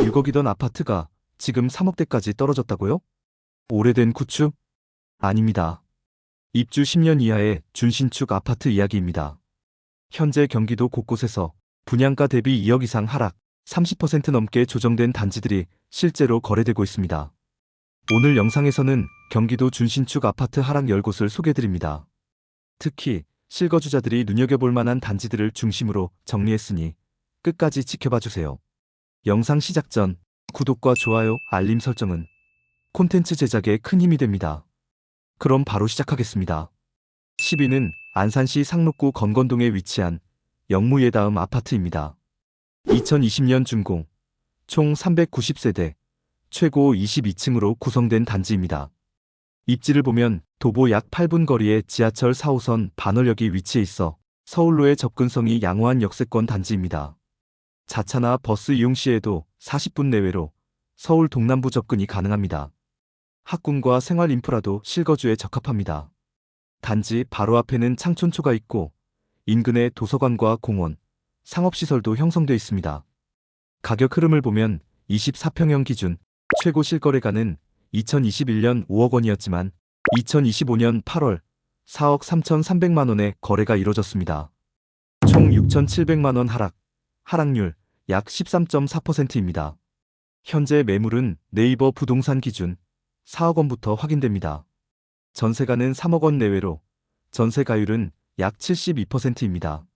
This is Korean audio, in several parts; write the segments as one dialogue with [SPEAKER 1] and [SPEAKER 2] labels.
[SPEAKER 1] 6억이던 아파트가 지금 3억대까지 떨어졌다고요? 오래된 구축? 아닙니다. 입주 10년 이하의 준신축 아파트 이야기입니다. 현재 경기도 곳곳에서 분양가 대비 2억 이상 하락, 30% 넘게 조정된 단지들이 실제로 거래되고 있습니다. 오늘 영상에서는 경기도 준신축 아파트 하락 10곳을 소개드립니다. 특히 실거주자들이 눈여겨볼 만한 단지들을 중심으로 정리했으니 끝까지 지켜봐 주세요. 영상 시작 전 구독과 좋아요, 알림 설정은 콘텐츠 제작에 큰 힘이 됩니다. 그럼 바로 시작하겠습니다. 10위는 안산시 상록구 건건동에 위치한 영무예 다음 아파트입니다. 2020년 준공, 총 390세대, 최고 22층으로 구성된 단지입니다. 입지를 보면 도보 약 8분 거리에 지하철 4호선 반월역이 위치해 있어 서울로의 접근성이 양호한 역세권 단지입니다. 자차나 버스 이용 시에도 40분 내외로 서울 동남부 접근이 가능합니다. 학군과 생활 인프라도 실거주에 적합합니다. 단지 바로 앞에는 창촌초가 있고 인근에 도서관과 공원, 상업시설도 형성돼 있습니다. 가격 흐름을 보면 24평형 기준 최고 실거래가는 2021년 5억 원이었지만 2025년 8월 4억 3,300만 원의 거래가 이뤄졌습니다. 총 6,700만 원 하락, 하락률 약 13.4%입니다. 현재 매물은 네이버 부동산 기준 4억 원부터 확인됩니다. 전세가는 3억 원 내외로 전세 가율은 약 72%입니다.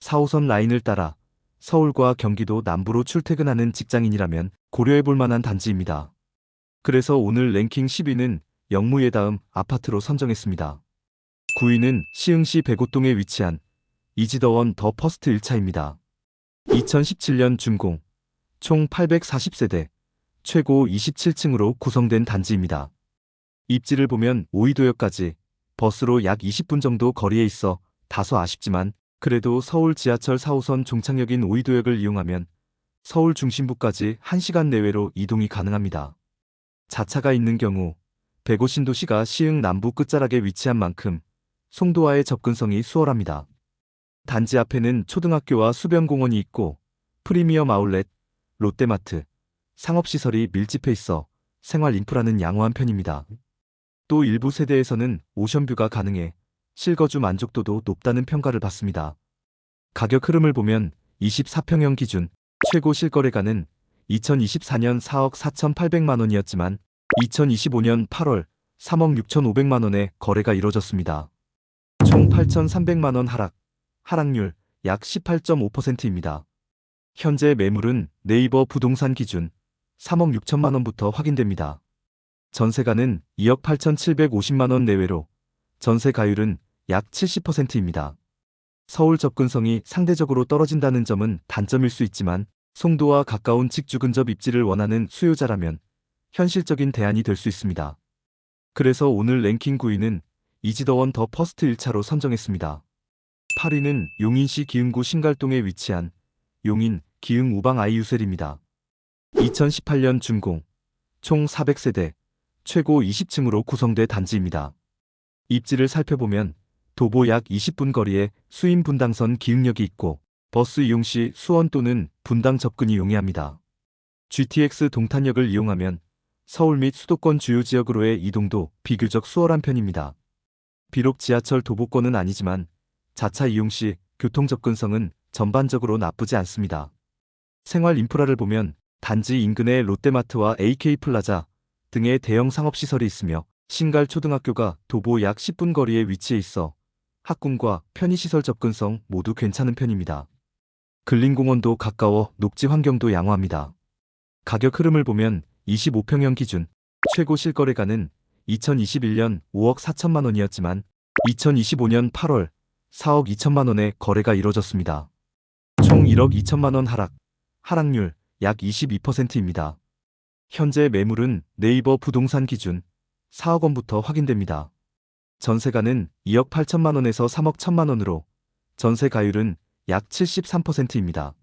[SPEAKER 1] 4호선 라인을 따라 서울과 경기도 남부로 출퇴근하는 직장인이라면 고려해 볼 만한 단지입니다. 그래서 오늘 랭킹 10위는 영무예 다음 아파트로 선정했습니다. 9위는 시흥시 백오동에 위치한 이지더원 더 퍼스트 1차입니다. 2017년 준공, 총 840세대, 최고 27층으로 구성된 단지입니다. 입지를 보면 오이도역까지 버스로 약 20분 정도 거리에 있어 다소 아쉽지만 그래도 서울 지하철 4호선 종착역인 오이도역을 이용하면 서울 중심부까지 1시간 내외로 이동이 가능합니다. 자차가 있는 경우 백오 신도시가 시흥 남부 끝자락에 위치한 만큼 송도와의 접근성이 수월합니다. 단지 앞에는 초등학교와 수변공원이 있고 프리미엄 아울렛, 롯데마트, 상업시설이 밀집해 있어 생활 인프라는 양호한 편입니다. 또 일부 세대에서는 오션뷰가 가능해 실거주 만족도도 높다는 평가를 받습니다. 가격 흐름을 보면 24평형 기준 최고 실거래가는 2024년 4억 4,800만 원이었지만 2025년 8월 3억 6,500만 원의 거래가 이뤄졌습니다. 총 8,300만 원 하락, 하락률 약 18.5%입니다. 현재 매물은 네이버 부동산 기준 3억 6천만 원부터 확인됩니다. 전세가는 2억 8,750만 원 내외로 전세 가율은 약 70%입니다. 서울 접근성이 상대적으로 떨어진다는 점은 단점일 수 있지만 송도와 가까운 직주 근접 입지를 원하는 수요자라면 현실적인 대안이 될 수 있습니다. 그래서 오늘 랭킹 9위는 이지더원 더 퍼스트 1차로 선정했습니다. 8위는 용인시 기흥구 신갈동에 위치한 용인 기흥 우방 아이유셀입니다. 2018년 준공, 총 400세대, 최고 20층으로 구성돼 단지입니다. 입지를 살펴보면 도보 약 20분 거리에 수인 분당선 기흥역이 있고 버스 이용 시 수원 또는 분당 접근이 용이합니다. GTX 동탄역을 이용하면 서울 및 수도권 주요 지역으로의 이동도 비교적 수월한 편입니다. 비록 지하철 도보권은 아니지만 자차 이용 시 교통 접근성은 전반적으로 나쁘지 않습니다. 생활 인프라를 보면 단지 인근에 롯데마트와 AK플라자 등의 대형 상업시설이 있으며 신갈 초등학교가 도보 약 10분 거리에 위치해 있어 학군과 편의시설 접근성 모두 괜찮은 편입니다. 근린공원도 가까워 녹지 환경도 양호합니다. 가격 흐름을 보면 25평형 기준 최고 실거래가는 2021년 5억 4천만 원이었지만 2025년 8월 4억 2천만 원의 거래가 이뤄졌습니다. 총 1억 2천만 원 하락, 하락률 약 22%입니다. 현재 매물은 네이버 부동산 기준 4억 원부터 확인됩니다. 전세가는 2억 8천만 원에서 3억 1천만 원으로 전세 가율은 약 73%입니다.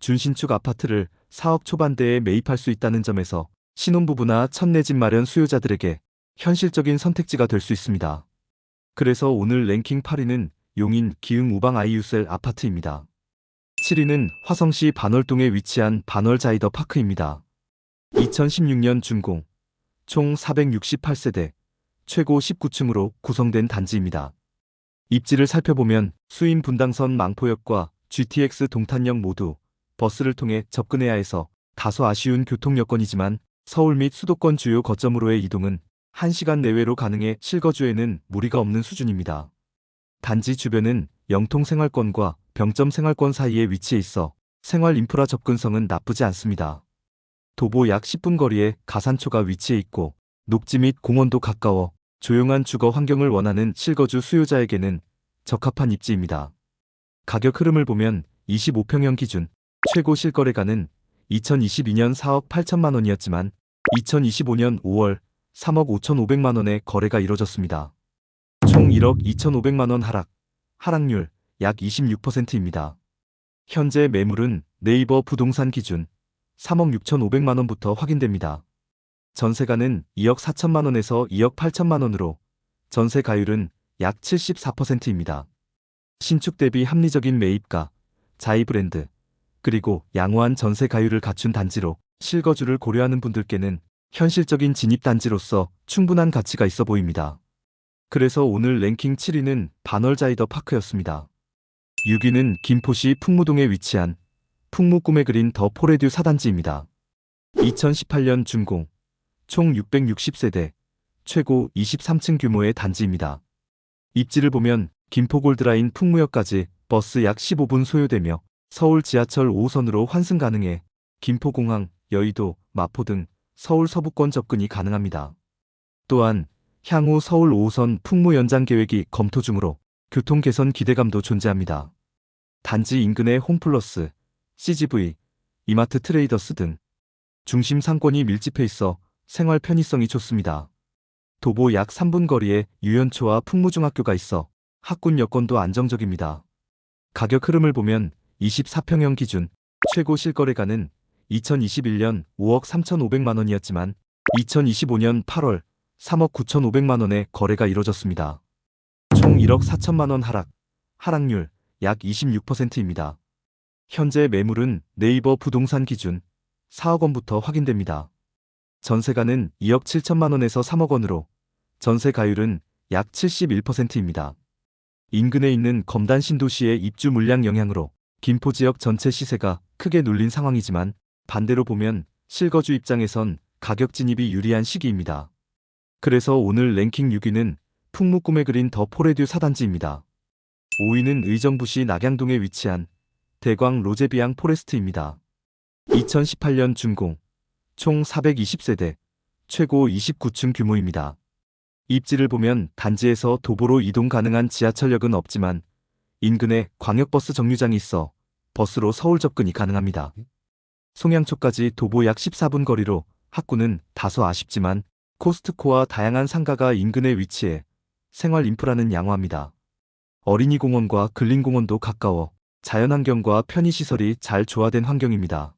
[SPEAKER 1] 준신축 아파트를 4억 초반대에 매입할 수 있다는 점에서 신혼부부나 첫내집 마련 수요자들에게 현실적인 선택지가 될 수 있습니다. 그래서 오늘 랭킹 8위는 용인 기흥 우방 아이유셀 아파트입니다. 7위는 화성시 반월동에 위치한 반월자이더 파크입니다. 2016년 준공, 총 468세대, 최고 19층으로 구성된 단지입니다. 입지를 살펴보면 수인 분당선 망포역과 GTX 동탄역 모두 버스를 통해 접근해야 해서 다소 아쉬운 교통 여건이지만 서울 및 수도권 주요 거점으로의 이동은 1시간 내외로 가능해 실거주에는 무리가 없는 수준입니다. 단지 주변은 영통 생활권과 병점 생활권 사이에 위치해 있어 생활 인프라 접근성은 나쁘지 않습니다. 도보 약 10분 거리에 가산초가 위치해 있고 녹지 및 공원도 가까워 조용한 주거 환경을 원하는 실거주 수요자에게는 적합한 입지입니다. 가격 흐름을 보면 25평형 기준 최고 실거래가는 2022년 4억 8천만 원이었지만 2025년 5월 3억 5천 5백만 원의 거래가 이뤄졌습니다. 총 1억 2천5백만 원 하락, 하락률 약 26%입니다. 현재 매물은 네이버 부동산 기준 3억 6천5백만 원부터 확인됩니다. 전세가는 2억 4천만 원에서 2억 8천만 원으로 전세 가율은 약 74%입니다. 신축 대비 합리적인 매입가, 자이 브랜드, 그리고 양호한 전세 가율을 갖춘 단지로 실거주를 고려하는 분들께는 현실적인 진입 단지로서 충분한 가치가 있어 보입니다. 그래서 오늘 랭킹 7위는 반월자이더 파크였습니다. 6위는 김포시 풍무동에 위치한 풍무 꿈에 그린 더 포레듀 사단지입니다. 2018년 준공, 총 660세대, 최고 23층 규모의 단지입니다. 입지를 보면 김포 골드라인 풍무역까지 버스 약 15분 소요되며 서울 지하철 5호선으로 환승 가능해 김포공항, 여의도, 마포 등 서울 서부권 접근이 가능합니다. 또한 향후 서울 5호선 풍무 연장 계획이 검토 중으로 교통 개선 기대감도 존재합니다. 단지 인근의 홈플러스, CGV, 이마트 트레이더스 등 중심 상권이 밀집해 있어 생활 편의성이 좋습니다. 도보 약 3분 거리에 유연초와 풍무중학교가 있어 학군 여건도 안정적입니다. 가격 흐름을 보면 24평형 기준 최고 실거래가는 2021년 5억 3,500만 원이었지만 2025년 8월 3억 9,500만 원의 거래가 이뤄졌습니다. 총 1억 4천만 원 하락, 하락률 약 26%입니다. 현재 매물은 네이버 부동산 기준 4억 원부터 확인됩니다. 전세가는 2억 7천만 원에서 3억 원으로 전세 가율은 약 71%입니다. 인근에 있는 검단 신도시의 입주 물량 영향으로 김포 지역 전체 시세가 크게 눌린 상황이지만 반대로 보면 실거주 입장에선 가격 진입이 유리한 시기입니다. 그래서 오늘 랭킹 6위는 풍무 꿈에 그린 더 포레듀 사단지입니다. 5위는 의정부시 낙양동에 위치한 대광 로제비앙 포레스트입니다. 2018년 준공, 총 420세대, 최고 29층 규모입니다. 입지를 보면 단지에서 도보로 이동 가능한 지하철역은 없지만 인근에 광역버스 정류장이 있어 버스로 서울 접근이 가능합니다. 송양초까지 도보 약 14분 거리로 학구는 다소 아쉽지만 코스트코와 다양한 상가가 인근에 위치해 생활 인프라는 양호합니다. 어린이 공원과 근린 공원도 가까워 자연환경과 편의시설이 잘 조화된 환경입니다.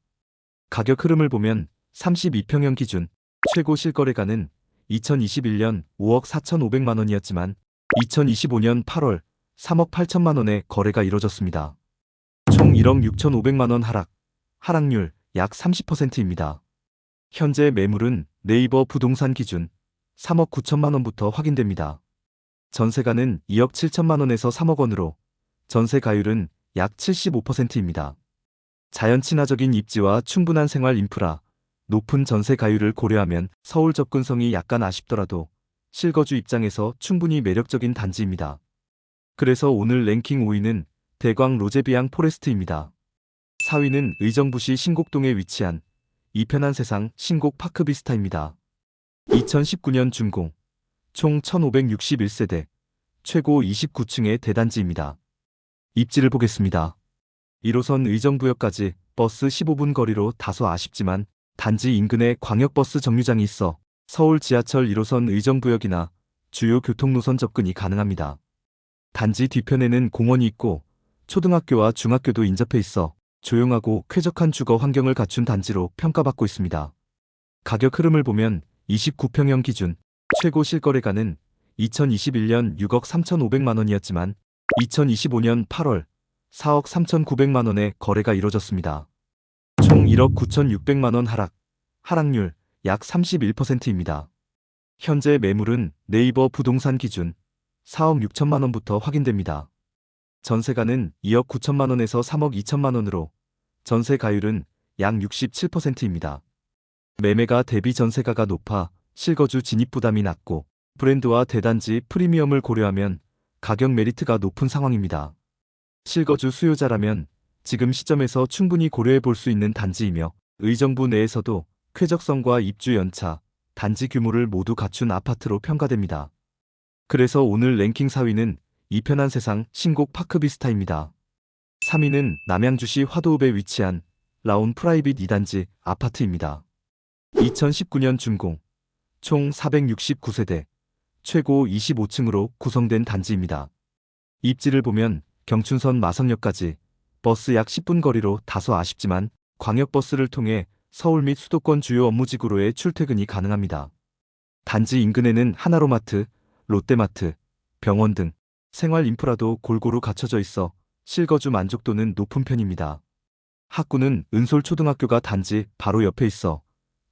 [SPEAKER 1] 가격 흐름을 보면 32평형 기준 최고 실거래가는 2021년 5억 4,500만 원이었지만 2025년 8월 3억 8천만 원의 거래가 이뤄졌습니다. 총 1억 6,500만 원 하락, 하락률 약 30%입니다. 현재 매물은 네이버 부동산 기준 3억 9천만 원부터 확인됩니다. 전세가는 2억 7천만 원에서 3억 원으로 전세 가율은 약 75%입니다. 자연 친화적인 입지와 충분한 생활 인프라, 높은 전세 가율을 고려하면 서울 접근성이 약간 아쉽더라도 실거주 입장에서 충분히 매력적인 단지입니다. 그래서 오늘 랭킹 5위는 대광 로제비앙 포레스트입니다. 4위는 의정부시 신곡동에 위치한 이편한 세상 신곡 파크비스타입니다. 2019년 준공, 총 1561세대, 최고 29층의 대단지입니다. 입지를 보겠습니다. 1호선 의정부역까지 버스 15분 거리로 다소 아쉽지만 단지 인근에 광역버스 정류장이 있어 서울 지하철 1호선 의정부역이나 주요 교통노선 접근이 가능합니다. 단지 뒤편에는 공원이 있고 초등학교와 중학교도 인접해 있어 조용하고 쾌적한 주거 환경을 갖춘 단지로 평가받고 있습니다. 가격 흐름을 보면 29평형 기준 최고 실거래가는 2021년 6억 3,500만 원이었지만 2025년 8월 4억 3,900만 원의 거래가 이뤄졌습니다. 총 1억 9,600만 원 하락, 하락률 약 31%입니다. 현재 매물은 네이버 부동산 기준 4억 6천만 원부터 확인됩니다. 전세가는 2억 9천만 원에서 3억 2천만 원으로 전세 가율은 약 67%입니다. 매매가 대비 전세가가 높아 실거주 진입 부담이 낮고 브랜드와 대단지 프리미엄을 고려하면 가격 메리트가 높은 상황입니다. 실거주 수요자라면 지금 시점에서 충분히 고려해 볼 수 있는 단지이며 의정부 내에서도 쾌적성과 입주 연차, 단지 규모를 모두 갖춘 아파트로 평가됩니다. 그래서 오늘 랭킹 4위는 이 편한 세상 신곡 파크비스타입니다. 3위는 남양주시 화도읍에 위치한 라온 프라이빗 2단지 아파트입니다. 2019년 준공, 총 469세대, 최고 25층으로 구성된 단지입니다. 입지를 보면 경춘선 마성역까지 버스 약 10분 거리로 다소 아쉽지만 광역버스를 통해 서울 및 수도권 주요 업무지구로의 출퇴근이 가능합니다. 단지 인근에는 하나로마트, 롯데마트, 병원 등 생활 인프라도 골고루 갖춰져 있어 실거주 만족도는 높은 편입니다. 학구는 은솔초등학교가 단지 바로 옆에 있어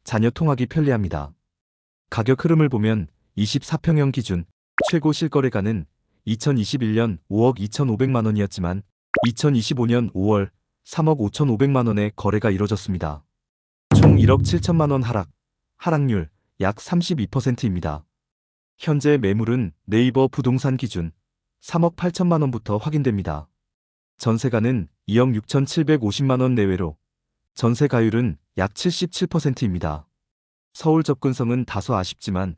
[SPEAKER 1] 자녀 통학이 편리합니다. 가격 흐름을 보면 24평형 기준 최고 실거래가는 2021년 5억 2,500만 원이었지만 2025년 5월 3억 5,500만 원의 거래가 이뤄졌습니다. 총 1억 7천만 원 하락, 하락률 약 32%입니다. 현재 매물은 네이버 부동산 기준 3억 8천만 원부터 확인됩니다. 전세가는 2억 6,750만 원 내외로 전세 가율은 약 77%입니다. 서울 접근성은 다소 아쉽지만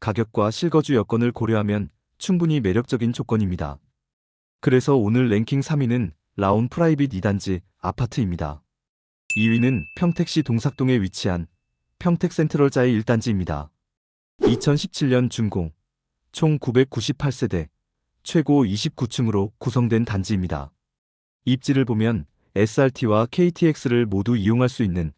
[SPEAKER 1] 가격과 실거주 여건을 고려하면 충분히 매력적인 조건입니다. 그래서 오늘 랭킹 3위는 라온 프라이빗 2단지 아파트입니다. 2위는 평택시 동삭동에 위치한 평택 센트럴자이 1단지입니다. 2017년 준공, 총 998세대, 최고 29층으로 구성된 단지입니다. 입지를 보면 SRT와 KTX를 모두 이용할 수 있는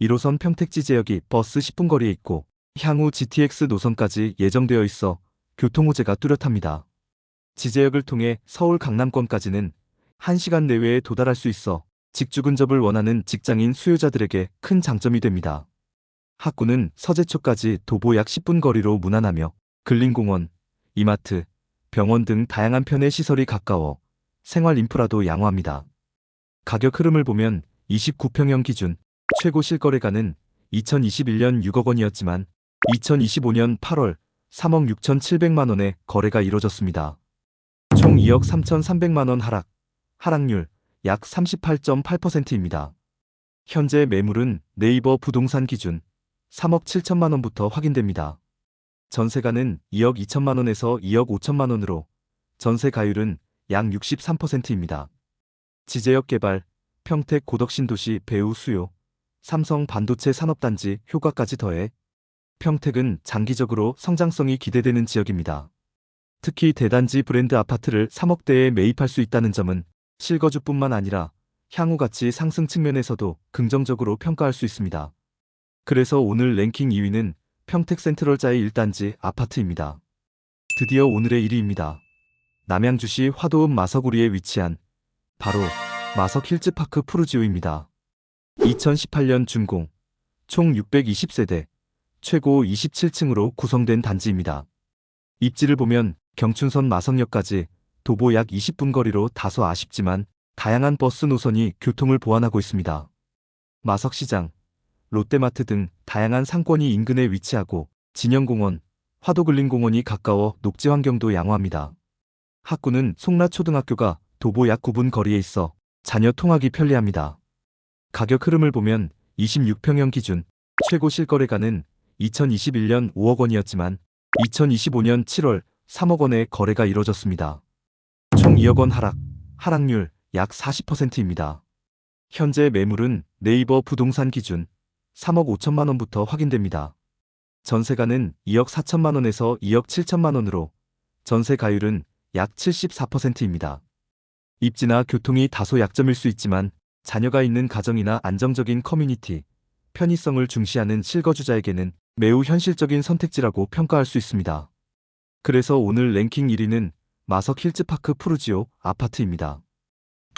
[SPEAKER 1] 1호선 평택지 지역이 버스 10분 거리에 있고 향후 GTX 노선까지 예정되어 있어 교통 호재가 뚜렷합니다. 지제역을 통해 서울 강남권까지는 1시간 내외에 도달할 수 있어 직주 근접을 원하는 직장인 수요자들에게 큰 장점이 됩니다. 학구는 서재초까지 도보 약 10분 거리로 무난하며 근린공원, 이마트, 병원 등 다양한 편의 시설이 가까워 생활 인프라도 양호합니다. 가격 흐름을 보면 29평형 기준 최고 실거래가는 2021년 6억 원이었지만 2025년 8월 3억 6,700만 원의 거래가 이뤄졌습니다. 총 2억 3,300만 원 하락, 하락률 약 38.8%입니다. 현재 매물은 네이버 부동산 기준 3억 7천만 원부터 확인됩니다. 전세가는 2억 2천만 원에서 2억 5천만 원으로 전세 가율은 약 63%입니다. 지제역 개발, 평택 고덕신도시 배우 수요, 삼성 반도체 산업단지 효과까지 더해 평택은 장기적으로 성장성이 기대되는 지역입니다. 특히 대단지 브랜드 아파트를 3억대에 매입할 수 있다는 점은 실거주뿐만 아니라 향후 가치 상승 측면에서도 긍정적으로 평가할 수 있습니다. 그래서 오늘 랭킹 2위는 평택 센트럴자의 1단지 아파트입니다. 드디어 오늘의 1위입니다. 남양주시 화도읍 마석우리에 위치한 바로 마석 힐즈파크 푸르지오입니다. 2018년 준공, 총 620세대, 최고 27층으로 구성된 단지입니다. 입지를 보면 경춘선 마성역까지 도보 약 20분 거리로 다소 아쉽지만 다양한 버스 노선이 교통을 보완하고 있습니다. 마석시장, 롯데마트 등 다양한 상권이 인근에 위치하고 진영공원, 화도글린공원이 가까워 녹지 환경도 양호합니다. 학구는 송라초등학교가 도보 약 9분 거리에 있어 자녀 통학이 편리합니다. 가격 흐름을 보면 26평형 기준 최고 실거래가는 2021년 5억 원이었지만 2025년 7월 3억 원의 거래가 이뤄졌습니다. 총 2억 원 하락, 하락률 약 40%입니다. 현재 매물은 네이버 부동산 기준 3억 5천만 원부터 확인됩니다. 전세가는 2억 4천만 원에서 2억 7천만 원으로 전세 가율은 약 74%입니다. 입지나 교통이 다소 약점일 수 있지만 자녀가 있는 가정이나 안정적인 커뮤니티, 편의성을 중시하는 실거주자에게는 매우 현실적인 선택지라고 평가할 수 있습니다. 그래서 오늘 랭킹 1위는 마석 힐즈파크 푸르지오 아파트입니다.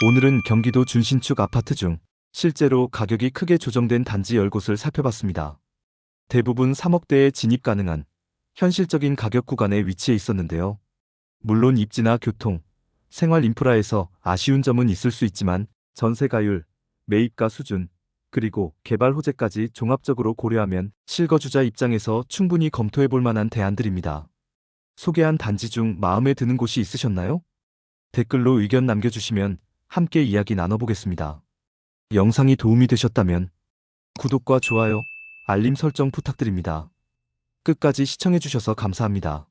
[SPEAKER 1] 오늘은 경기도 준신축 아파트 중 실제로 가격이 크게 조정된 단지 10곳을 살펴봤습니다. 대부분 3억대에 진입 가능한 현실적인 가격 구간에 위치해 있었는데요. 물론 입지나 교통, 생활 인프라에서 아쉬운 점은 있을 수 있지만 전세가율, 매입가 수준, 그리고 개발 호재까지 종합적으로 고려하면 실거주자 입장에서 충분히 검토해 볼 만한 대안들입니다. 소개한 단지 중 마음에 드는 곳이 있으셨나요? 댓글로 의견 남겨주시면 함께 이야기 나눠보겠습니다. 영상이 도움이 되셨다면 구독과 좋아요, 알림 설정 부탁드립니다. 끝까지 시청해주셔서 감사합니다.